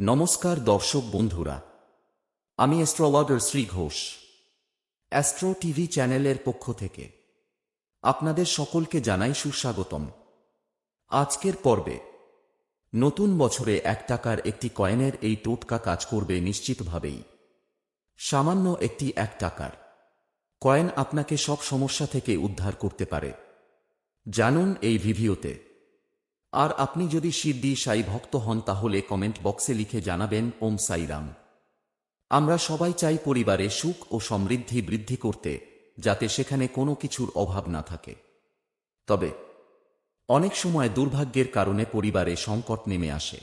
নমস্কার দর্শক বন্ধুরা, আমি astrologer Shri Ghosh, astro TV চ্যানেলের পক্ষ থেকে আপনাদের সকলকে জানাই সুস্বাগতম। আজকের পর্বে নতুন বছরে এক টাকার একটি কয়েনের এই টোটকা কাজ করবে নিশ্চিতভাবেই। সামান্য একটি এক টাকার কয়েন আপনাকে সব সমস্যা থেকে উদ্ধার করতে পারে। জানুন এই ভিডিওতে। আর আপনি যদি সিদ্ধি সাই ভক্ত হন তাহলে কমেন্ট বক্সে লিখে জানাবেন, ওম সাইরাম আমরা সবাই চাই পরিবারে সুখ ও সমৃদ্ধি বৃদ্ধি করতে, যাতে সেখানে কোনো কিছুর অভাব না থাকে। তবে, অনেক সময় দুর্ভাগ্যের কারণে পরিবারে সংকট নেমে আসে।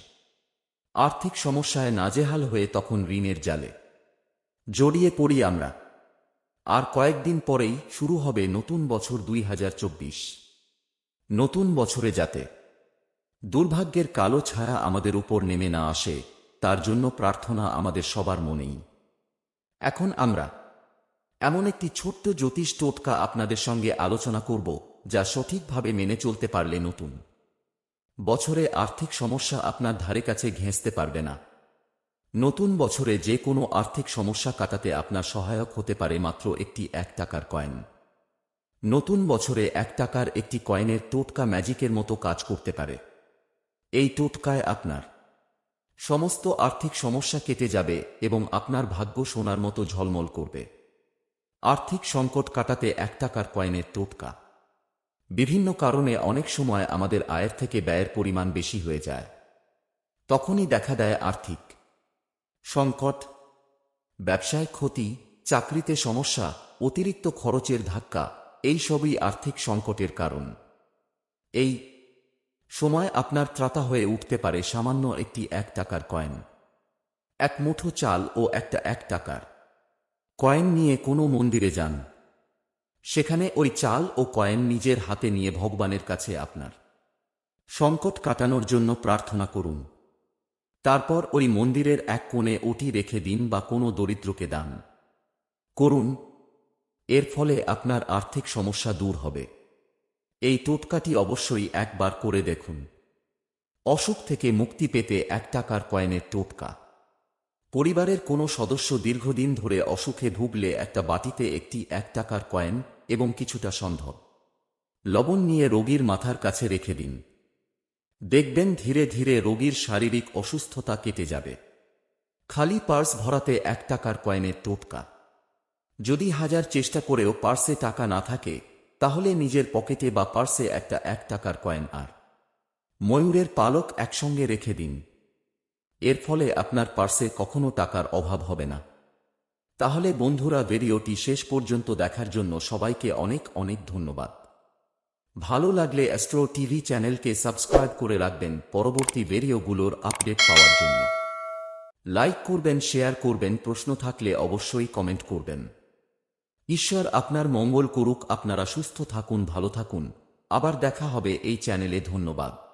আর্থিক সমস্যায় নাজেহাল হয়ে তখন ঋণের জালে। জড়িয়ে পড়ি আমরা। আর কয়েকদিন পরেই শুরু হবে নতুন বছর দুই হাজার চব্বিশ। নতুন বছরে যাতে দুর্ভাগ্যের কালো ছায়া আমাদের উপর নেমে না আসে, তার জন্য প্রার্থনা আমাদের সবার মনেই। এখন আমরা এমন একটি ছোট্ট জ্যোতিষ টোটকা আপনাদের সঙ্গে আলোচনা করব, যা সঠিকভাবে মেনে চলতে পারলে নতুন। বছরে আর্থিক সমস্যা আপনার ধারে কাছে ঘেঁচতে পারবে না। নতুন বছরে যে কোনো আর্থিক সমস্যা কাটাতে আপনার সহায়ক হতে পারে মাত্র একটি এক টাকার কয়েন। নতুন বছরে এক টাকার একটি কয়েনের টোটকা ম্যাজিকের মতো কাজ করতে পারে। এই টোটকায় আপনার। সমস্ত আর্থিক সমস্যা কেটে যাবে এবং আপনার ভাগ্য সোনার মতো ঝলমল করবে। আর্থিক সংকট কাটাতে এক টাকার কয়েনের টোটকা। বিভিন্ন কারণে অনেক সময় আমাদের আয়ের থেকে ব্যয়ের পরিমাণ বেশি হয়ে যায়। তখনই দেখা দেয় আর্থিক সংকট, ব্যবসায় ক্ষতি, চাকরিতে সমস্যা, অতিরিক্ত খরচের ধাক্কা, এই সবই আর্থিক সংকটের কারণ। এই সময় আপনার ত্রাতা হয়ে উঠতে পারে সামান্য একটি এক টাকার কয়েন। এক মুঠো চাল ও একটা এক টাকার। কয়েন নিয়ে কোনো মন্দিরে যান। সেখানে ওই চাল ও কয়েন নিজের হাতে নিয়ে ভগবানের কাছে আপনার। সংকট কাটানোর জন্য প্রার্থনা করুন। তারপর ওই মন্দিরের এক কোণে ওটি রেখে দিন বা কোনো দরিদ্রকে দান। করুন। এর ফলে আপনার আর্থিক সমস্যা দূর হবে। এই টোটকাটি অবশ্যই একবার করে দেখুন। অসুখ থেকে মুক্তি পেতে এক টাকার কয়েনের টোটকা। পরিবারের কোনো সদস্য দীর্ঘদিন ধরে অসুখে ভুগলে একটা বাটিতে একটি এক টাকার কয়েন এবং কিছুটা সন্ধব লবণ নিয়ে রোগীর মাথার কাছে রেখে দিন। দেখবেন ধীরে ধীরে রোগীর শারীরিক অসুস্থতা কেটে যাবে। খালি পার্স ভরাতে এক টাকার কয়েনের টোটকা। যদি হাজার চেষ্টা করেও পার্সে টাকা না থাকে তাহলে নিজের পকেটে বা পার্সে একটা এক টাকার কয়েন আর। ময়ূরের পালক একসঙ্গে রেখে দিন। এর ফলে আপনার পার্সে কখনো টাকার অভাব হবে না। তাহলে বন্ধুরা, ভিডিওটি শেষ পর্যন্ত দেখার জন্য সবাইকে অনেক অনেক ধন্যবাদ। ভালো লাগলে অ্যাস্ট্রো টিভি চ্যানেলকে সাবস্ক্রাইব করে রাখবেন পরবর্তী ভিডিওগুলোর আপডেট পাওয়ার জন্য। লাইক করবেন, শেয়ার করবেন, প্রশ্ন থাকলে অবশ্যই কমেন্ট করবেন। ঈশ্বর আপনার মঙ্গল করুক, আপনারা সুস্থ থাকুন, ভালো থাকুন। আবার দেখা হবে এই চ্যানেলে, ধন্যবাদ।